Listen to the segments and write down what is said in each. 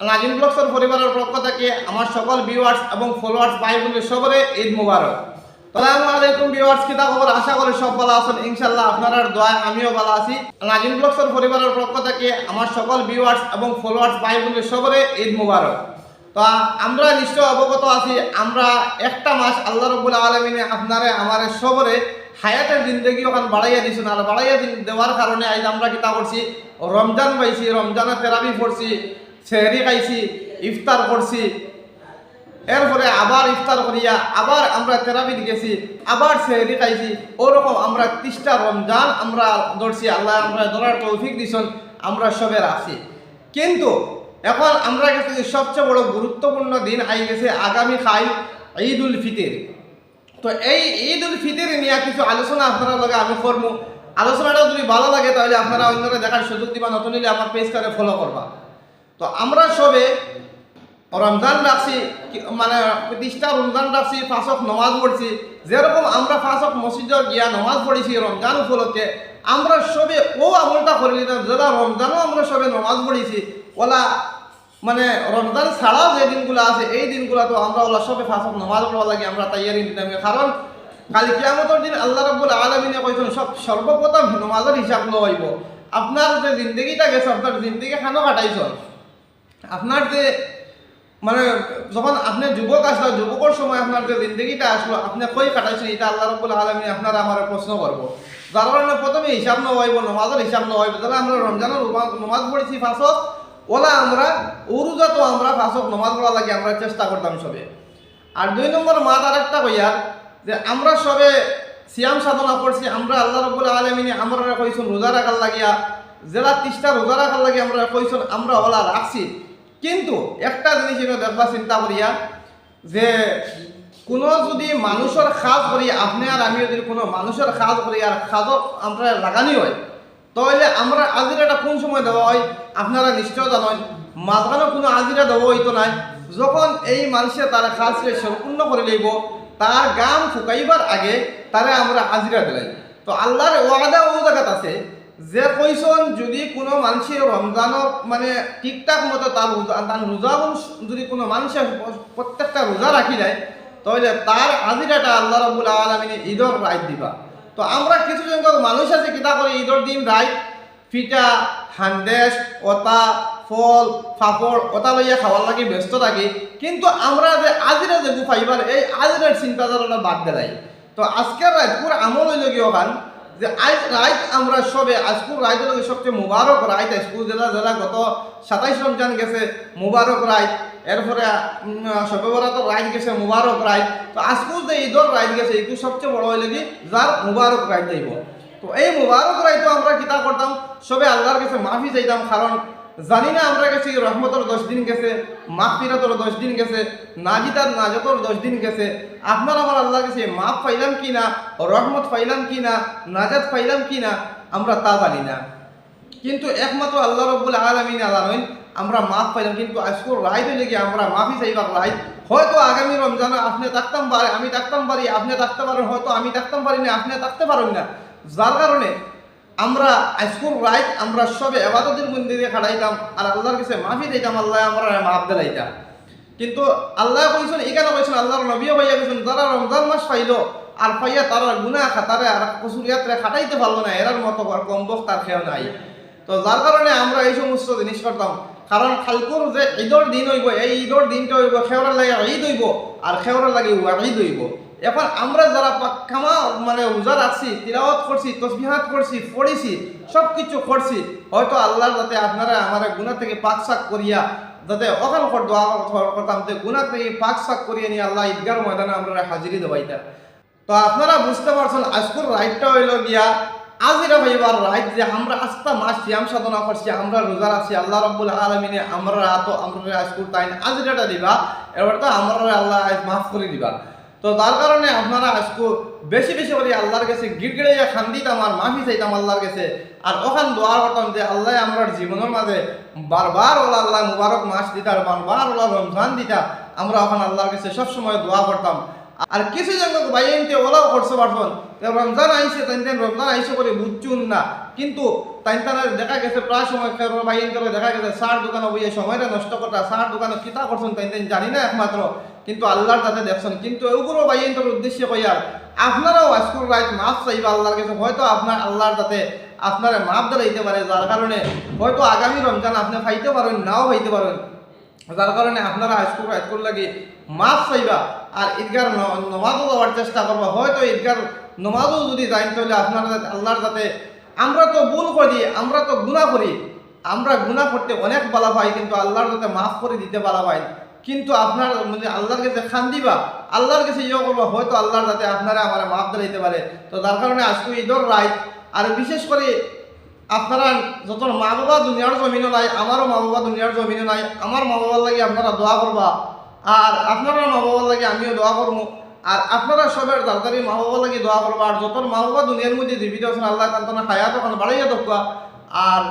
নাজিম ব্লগসের পরিবারের পক্ষ থেকে আমার সকল ভিউয়ার্স এবং ফলোয়ার্স ভাই বোনের সবরে ঈদ মুবারক। সালামু আলাইকুম ভিউয়ার্স কিতা খবর? আশা করি সব ভালো আছেন। ইনশাআল্লাহ আপনারা দোয়ায় আমিও ভালো আছি। নাজিম ব্লগসের পরিবারের পক্ষ থেকে আমার সকল ভিউয়ার্স এবং ফলোয়ার্স ভাই বোনের সবরে ঈদ মুবারক। তো আমরা নিশ্চয় অবগত আছি, আমরা একটা মাস আল্লাহ রব্বুল আলমিনে আপনারে, আমার সবরে হায়াতের জিন্দগি ওখান বাড়াইয়া দিছেন। আর বাড়াইয়া দেওয়ার কারণে আজ আমরা কিতা করছি, রমজান পাইছি, রমজানের তেরাবি পড়ছি। সেহরি খাইছি ইফতার করছি। এরপরে আবার ইফতার করিয়া, আবার আমরা তেরাবিদ গেছি, আবার সেহরি খাইছি ওরকম আমরা তিরিশটা রমজান আমরা ধরছি। আল্লাহ আমরা ধরার তৌফিক দিছেন, আমরা সবে আছি। কিন্তু এখন আমরা কাছে সবচেয়ে বড় গুরুত্বপূর্ণ দিন আই গেছে আগামী খাই ঈদ উল ফিতির। তো এই ঈদ উল ফিতির নিয়ে কিছু আলোচনা আপনারা লগে আমি করব। আলোচনাটা যদি ভালো লাগে তাহলে আপনারা অন্যরা দেখার সুযোগ দিবা, নতুন হলে আমার পেজটারে ফলো করবা। তো আমরা সবে রমজান রাখছি মানে তিরিশটা রমজান রাখছি ফাঁসক নমাজ পড়ছি। যেরকম আমরা ফাঁসক মসজিদে গিয়া নমাজ পড়েছি রমজান উপলক্ষে, আমরা সবে ও আমলটা করে নিতাম যেটা রমজানও আমরা সবে নমাজ পড়েছি। ওলা মানে রমজান ছাড়াও যে দিনগুলো আছে, এই দিনগুলো তো আমরা ওলা সবে ফাঁসক নমাজ পড়া লাগে আমরা তাইয়ারি নিতাম। কারণ কালি কিয়ামতের দিন আল্লাহ রাব্বুল আলমিনে কইছেন, সব সর্বপ্রথম নমাজের হিসাব লইব আপনার যে জিন্দগিটা গেছে, আপনার জিন্দগি খানো কাটাইছেন? আপনার যে মানে যখন আপনি যুবক আসলো, যুবকের সময় আপনার যে জিন্দগিটা আসলো, আপনি কই কাটাইছেন? এটা আল্লাহ রব্বুল আলমী আপনারা আমার প্রশ্ন করব। যার কারণে প্রথমে হিসাব নহইব নমাজের হিসাব নহইব তাহলে আমরা রমজানের রুমা- নমাজ পড়েছি ফাঁসত ওলা আমরা উরুজা তো আমরা ফাঁসত নমাজ পড়া লাগে, আমরা চেষ্টা করতাম সবে। আর দুই নম্বর মাত আর একটা কইয়ার যে আমরা সবে সিয়াম সাধনা করছি, আমরা আল্লাহ রব্বুল আলমিনে আমরা কইছেন, রোজা রাখার লাগিয়া জেলা তিরিশটা রোজা রাখার লাগে আমরা কইছেন, আমরা ওলা রাখছি। কিন্তু একটা জিনিস এটা দেখবা, চিন্তা করিয়া, যে কোনো যদি মানুষের খাজ করি আপনি আর আমি যদি কোনো মানুষের সাজ করি আর খাজক আমরা লাগানি হয়, তাহলে আমরা আজিরাটা কোন সময় দেওয়া হয়? আপনারা নিশ্চয় জানেন মাঝখানে কোনো আজিরা দেওয়া হইতো নাই। যখন এই মানুষে তার কাজকে সম্পূর্ণ করে লইব তার গাম ফুকাইবার আগে তারে আমরা আজিরা দিলাই। তো আল্লাহর ওয়াদা ও জায়গাত আছে যে কইসন যদি কোনো মানুষের রমজানত মানে ঠিকঠাক মতো তার রোজা তার রোজা যদি কোনো মানুষের প্রত্যেকটা রোজা রাখি দেয় তাহলে তার আজিরাটা আল্লাহ রবুল আলমিনে ঈদর রায় দিবা। তো আমরা কিছু সংখ্যক মানুষ আছে কিতা করে ঈদর দিন রায় ফিটা হান্দেশ ওতা ফল ফাপড় ওটা লইয়া খাওয়ার লাগে ব্যস্ত থাকি, কিন্তু আমরা যে আজিরা যে গুফাইবার এই আজিরার চিন্তাধারাটা বাদ দেলাই তো আজকের রাত পুরো আমল হইল কি যে আজ রাইত আমরা সবে আজকুর রাত লগে সবচেয়ে মুবারক রাত আজকুর জেলা জেলা গত সাতাইশ রমজান গেছে, মুবারক রায় এরপরে সবে রাত গেছে, মুবারক রায় তো আজকুর যে ঈদর রায় গেছে এইটো সবচেয়ে বড় হইলে কি? যার মুবারক রায় যাইব। তো এই মুবারক রাইতো আমরা কিতা করতাম সবে আল্লাহর কাছে মাফি চাইতাম, কারণ জানি না আমরা গেছি রহমতর দশ দিন গেছে মাফিরাতর দশ দিন গেছে, নাজিদার নাজতর দশ দিন গেছে, আপনার আমার আল্লাহ কাছে মাফ পাইলাম কি না, রহমত পাইলাম কি না, নাজাত পাইলাম কি না, আমরা তা জানি না। কিন্তু একমাত্র আল্লাহ রব্বুল আলমিন আলামিন আমরা মাফ পাইলাম, কিন্তু আজকের হইলে কি আমরা মাফি চাইবার রায়, হয়তো আগামী রমজানে আপনি থাকতাম পারে, আমি থাকতাম পারি, আপনি থাকতে পারেন, হয়তো আমি থাকতাম পারি না, আপনি থাকতে পারেন না। যার কারণে আমরা আজকুর রাইট আমরা সবে এবাদতের মন্দিরে খাড়াইতাম আর আল্লাহর কাছে মাফি দিতাম আল্লাহ আমরা মাফ দিলাইতাম। কিন্তু আল্লাহ কইছেন এখানে কইছেন, আল্লাহর নবীও ভাইয়া কইছেন, যারা রমজান মাস পাইলো, আর পাইয়া তারা গুনা খাতারে আর কসুরিয়াতরে খাটাইতে পারল না, এরার মতো আর কম বক তার খেয়াল নাই। তো যার কারণে আমরা এই সমস্ত জিনিস করতাম। কারণ খালকুর যে ঈদর দিন হইব, এই ঈদর দিনটা হইব খেওয়ার লাগে ঈদ হইব, আর খেওয়ার লাগে ঈদ হইব। এখন আমরা যারা পাক্কামা মানে রোজা রাখছি তিলাওয়াত করছি, তসবিহাত করছি, পড়েছি সব কিছু করছি, হয়তো আল্লাহর যাতে আপনারা আমার গুণা থেকে পাক শাক করিয়া যাতে অকাল দোয়া করতাম যে গুণা থেকে পাক শাক করিয়ে নিয়ে আল্লাহ ঈদগার ময়দানে আমরা হাজিরি দেবাইতা তো আপনারা বুঝতে পারছেন, আজকুর রাইটটা হইল গিয়া আজিরা ভাইবার রাইট যে আমরা আস্তা মাস শ্যাম সাধনা করছি, আমরা রোজা আছি, আল্লাহ রব্বুল আলমিনে আমরা তো আমরা আজকুর তাই আজিরাটা দিবা এবার তো আমরা আল্লাহ মাফ করে দিবা। তো তার কারণে আপনারা আজকু বেশি বেশি করে আল্লাহর কাছে গিড়গিড়াইয়া খান দিতাম আর মাফি চাইতাম আল্লাহর কাছে। আর ওখান দোয়া করতাম যে আল্লাহ আমার জীবনের মাঝে বারবার ওলা আল্লাহ মুবারক মাস দিতা আর বারবার ওলা রমজান দিতা, আমরা ওখানে আল্লাহর কাছে সবসময় দোয়া করতাম আর কিছু জন ভাইনতে ওলাও করতে পারবেন এ রমজান আইসে তাই রমজান আইসে করে বুঝছুন না। কিন্তু তাই দেখা গেছে প্রায় সময় বাইন দেখা গেছে সার দোকানে বইয়ে সময়টা নষ্ট করতা সার দোকানে কিতা করছেন তাই জানি না একমাত্র কিন্তু আল্লাহর তাতে দেখছেন। কিন্তু এগুলো বাইন তোর উদ্দেশ্যে কইয়ার আপনারাও আজকুর রাত মাফ চাইবা আল্লাহর কাছে, হয়তো আপনার আল্লাহর তাতে আপনারা মাফ দিতে পারে, যার কারণে হয়তো আগামী রমজান আপনি খাইতে পারেন, নাও খাইতে পারেন। যার কারণে আপনারা আজকুর আজকুর লাগে মাফ চাইবা আর ঈদগার নমাজও যাওয়ার চেষ্টা করবা। হয়তো ঈদগার নমাজও যদি যাই তাহলে আপনারা আল্লাহর যাতে আমরা তো ভুল করি, আমরা তো গুণা করি। আমরা গুণা করতে অনেক বালা পাই, কিন্তু আল্লাহর যাতে মাফ করে দিতে বালা পাই। কিন্তু আপনার মানে আল্লাহর কাছে খান দিবা, আল্লাহর কাছে ইয়ে করবা, হয়তো আল্লাহর যাতে আপনারা আমার মাপ দিতে পারে। তো যার কারণে আজকে ঈদর রায় আর বিশেষ করে আপনারা যত মা বাবা দুনিয়ার জমিনও নাই, আমারও মা বাবা দুনিয়ার জমিনও নাই, আমার মা বাবার লাগে আপনারা দোয়া করবা, আর আপনারা মা বাবার লাগে আমিও দোয়া করব, আর আপনারা সবের তাড়াতাড়ি মা বাবার লাগে দোয়া করবা, আর যত মা বাবা দুনিয়ার মধ্যে জীবিত আছেন, আল্লাহ তান্তানা হায়াত ওখানে বাড়াইয়া দোকা আর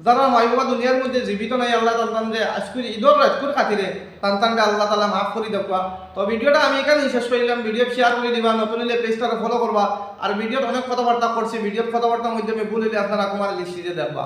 যারা মাই বাবা দুনিয়ার মধ্যে জীবিত নাই, আল্লাহ তান্তান যে আজকুর ঈদর রাজকুর খাতিরে তান্তানকে আল্লাহ তালা মাফ করে দেখবা তো ভিডিওটা আমি এখানেই শেষ করলাম। ভিডিও শেয়ার করে দিবা, নতুন হলে পেজটাকে ফলো করবা। আর ভিডিওর অনেক কথাবার্তা করছি ভিডিওর কথাবার্তার মধ্যে ভুল হলে আপনারা কুমার লিস্টিতে দেখবা।